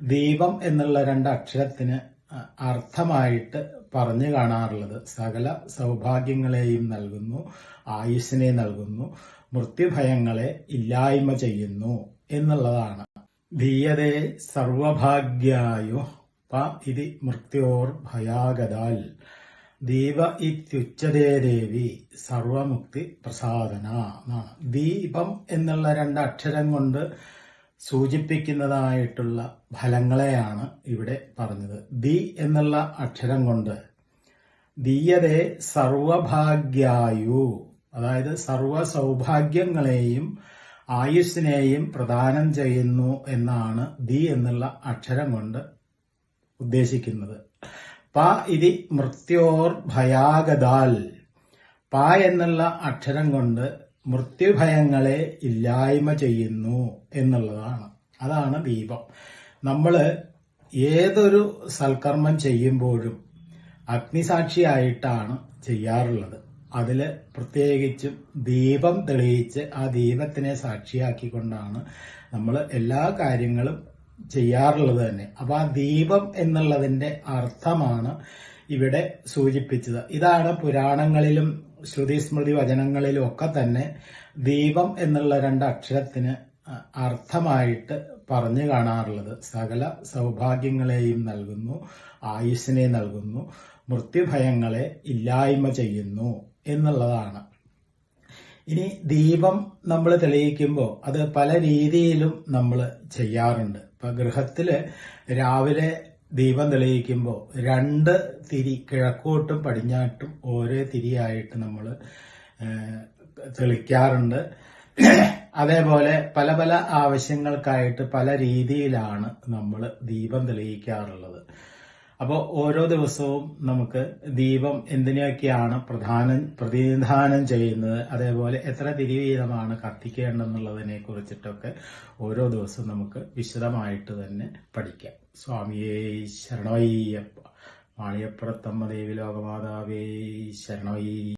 ദീപം എന്നുള്ള രണ്ട് അക്ഷരത്തിന് അർത്ഥമായിട്ട് പറഞ്ഞു കാണാറുള്ളത് സകല സൗഭാഗ്യങ്ങളെയും നൽകുന്നു ആയുസ്സിനെ നൽകുന്നു മൃത്യുഭയങ്ങളെ ഇല്ലായ്മ ചെയ്യുന്നു എന്നുള്ളതാണ്. ധീയതേ സർവഭാഗ്യായോ പ ഇതി മൃത്യോർ ഭയാഗതാൽ. ദീപ ഇത്യുച്ചതേ ദേവി സർവമുക്തി പ്രസാദന ദീപം എന്നുള്ള രണ്ട് അക്ഷരം കൊണ്ട് സൂചിപ്പിക്കുന്നതായിട്ടുള്ള ഫലങ്ങളെയാണ് ഇവിടെ പറഞ്ഞത്. ദി എന്നുള്ള അക്ഷരം കൊണ്ട് ദീയതേ സർവഭാഗ്യായു. അതായത് സർവ സൗഭാഗ്യങ്ങളെയും ആയുസ്സിനെയും പ്രദാനം ചെയ്യുന്നു എന്നാണ് ദി എന്നുള്ള അക്ഷരം കൊണ്ട് ഉദ്ദേശിക്കുന്നത്. പ ഇതി മൃത്യോർ ഭയാഗതാൽ പ എന്നുള്ള അക്ഷരം കൊണ്ട് മൃത്യുഭയങ്ങളെ ഇല്ലായ്മ ചെയ്യുന്നു എന്നുള്ളതാണ്. അതാണ് ദീപം. നമ്മൾ ഏതൊരു സൽക്കർമ്മം ചെയ്യുമ്പോഴും അഗ്നിസാക്ഷിയായിട്ടാണ് ചെയ്യാറുള്ളത്. അതിൽ പ്രത്യേകിച്ചും ദീപം തെളിയിച്ച് ആ ദീപത്തിനെ സാക്ഷിയാക്കിക്കൊണ്ടാണ് നമ്മൾ എല്ലാ കാര്യങ്ങളും ചെയ്യാറുള്ളത് തന്നെ. അപ്പോൾ ആ ദീപം എന്നുള്ളതിന്റെ അർത്ഥമാണ് ഇവിടെ സൂചിപ്പിച്ചത്. ഇതാണ് പുരാണങ്ങളിലും ശ്രുതി സ്മൃതി വചനങ്ങളിലും ഒക്കെ തന്നെ ദീപം എന്നുള്ള രണ്ട് അക്ഷരത്തിന് അർത്ഥമായിട്ട് പറഞ്ഞു കാണാറുള്ളത്. സകല സൗഭാഗ്യങ്ങളെയും നൽകുന്നു ആയുസ്സിനെ നൽകുന്നു മൃത്യുഭയങ്ങളെ ഇല്ലായ്മ ചെയ്യുന്നു എന്നുള്ളതാണ്. ഇനി ദീപം നമ്മൾ തെളിയിക്കുമ്പോൾ അത് പല രീതിയിലും നമ്മൾ ചെയ്യാറുണ്ട്. ഇപ്പൊ ഗൃഹത്തിൽ രാവിലെ ദീപം തെളിയിക്കുമ്പോൾ രണ്ട് തിരി കിഴക്കോട്ടും പടിഞ്ഞാട്ടും ഓരോ തിരിയായിട്ട് നമ്മൾ തെളിക്കാറുണ്ട്. അതേപോലെ പല പല ആവശ്യങ്ങൾക്കായിട്ട് പല രീതിയിലാണ് നമ്മൾ ദീപം തെളിയിക്കാറുള്ളത്. അപ്പോൾ ഓരോ ദിവസവും നമുക്ക് ദീപം എന്തിനൊക്കെയാണ് പ്രധാനം പ്രതിനിധാനം ചെയ്യുന്നത്? അതേപോലെ എത്ര തിരിവീതമാണ് കത്തിക്കേണ്ടതെന്നുള്ളതിനെ കുറിച്ചിട്ടൊക്കെ ഓരോ ദിവസവും നമുക്ക് വിശദമായിട്ട് തന്നെ പഠിക്കാം. സ്വാമിയേ ശരണയ്യപ്പ മാളിയപ്പുറത്തമ്മ ദേവി ലോകമാതാവേ ശരണയ്യ